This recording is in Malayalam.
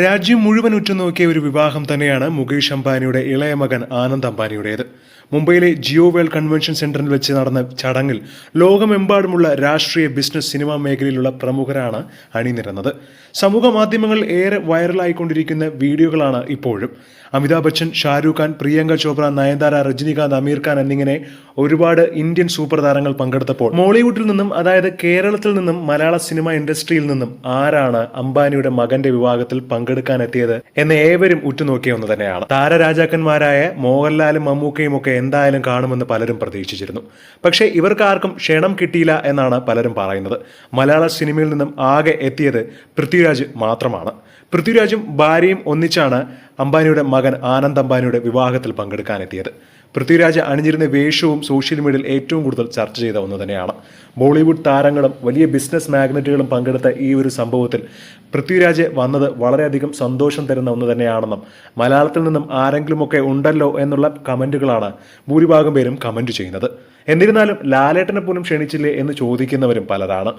രാജ്യം മുഴുവൻ ഉറ്റുനോക്കിയ ഒരു വിവാഹം തന്നെയാണ് മുകേഷ് അംബാനിയുടെ ഇളയ മകൻ ആനന്ദ് അംബാനിയുടേത്. മുംബൈയിലെ ജിയോ വേൾഡ് കൺവെൻഷൻ സെന്ററിൽ വെച്ച് നടന്ന ചടങ്ങിൽ ലോകമെമ്പാടുമുള്ള രാഷ്ട്രീയ ബിസിനസ് സിനിമാ മേഖലയിലുള്ള പ്രമുഖരാണ് അണിനിരന്നത്. സമൂഹ മാധ്യമങ്ങളിൽ ഏറെ വൈറലായിക്കൊണ്ടിരിക്കുന്ന വീഡിയോകളാണ് ഇപ്പോഴും. അമിതാഭ് ബച്ചൻ ഷാരൂഖ് ഖാൻ പ്രിയങ്ക ചോപ്ര നയൻതാര രജനികാന്ത് അമീർ ഖാൻ എന്നിങ്ങനെ ഒരുപാട് ഇന്ത്യൻ സൂപ്പർ താരങ്ങൾ പങ്കെടുത്തപ്പോൾ മോളിവുഡിൽ നിന്നും അതായത് കേരളത്തിൽ നിന്നും മലയാള സിനിമ ഇൻഡസ്ട്രിയിൽ നിന്നും ആരാണ് അംബാനിയുടെ മകന്റെ വിവാഹത്തിൽ പങ്കെടുക്കാനെത്തിയത് എന്ന് ഏവരും ഉറ്റുനോക്കിയ ഒന്ന് തന്നെയാണ്. താരരാജാക്കന്മാരായ മോഹൻലാലും മമ്മൂക്കയും ഒക്കെ എന്തായാലും കാണുമെന്ന് പലരും പ്രതീക്ഷിച്ചിരുന്നു. പക്ഷേ ഇവർക്കാർക്കും ക്ഷണം കിട്ടിയില്ല എന്നാണ് പലരും പറയുന്നത്. മലയാള സിനിമയിൽ നിന്നും ആകെ എത്തിയത് പൃഥ്വിരാജ് മാത്രമാണ്. പൃഥ്വിരാജും ഭാര്യയും ഒന്നിച്ചാണ് അംബാനിയുടെ മകൻ ആനന്ദ് അംബാനിയുടെ വിവാഹത്തിൽ പങ്കെടുക്കാനെത്തിയത്. പൃഥ്വിരാജ് അണിഞ്ഞിരുന്ന വേഷവും സോഷ്യൽ മീഡിയയിൽ ഏറ്റവും കൂടുതൽ ചർച്ച ചെയ്ത ഒന്ന് തന്നെയാണ്. ബോളിവുഡ് താരങ്ങളും വലിയ ബിസിനസ് മാഗ്നറ്റുകളും പങ്കെടുത്ത ഈ ഒരു സംഭവത്തിൽ പൃഥ്വിരാജ് വന്നത് വളരെയധികം സന്തോഷം തരുന്ന ഒന്ന് തന്നെയാണെന്നും മലയാളത്തിൽ നിന്നും ആരെങ്കിലുമൊക്കെ ഉണ്ടല്ലോ എന്നുള്ള കമന്റുകളാണ് ഭൂരിഭാഗം പേരും കമന്റ് ചെയ്യുന്നത്. എന്നിരുന്നാലും ലാലേട്ടനെ പോലും ക്ഷണിച്ചില്ലേ എന്ന് ചോദിക്കുന്നവരും പലരാണ്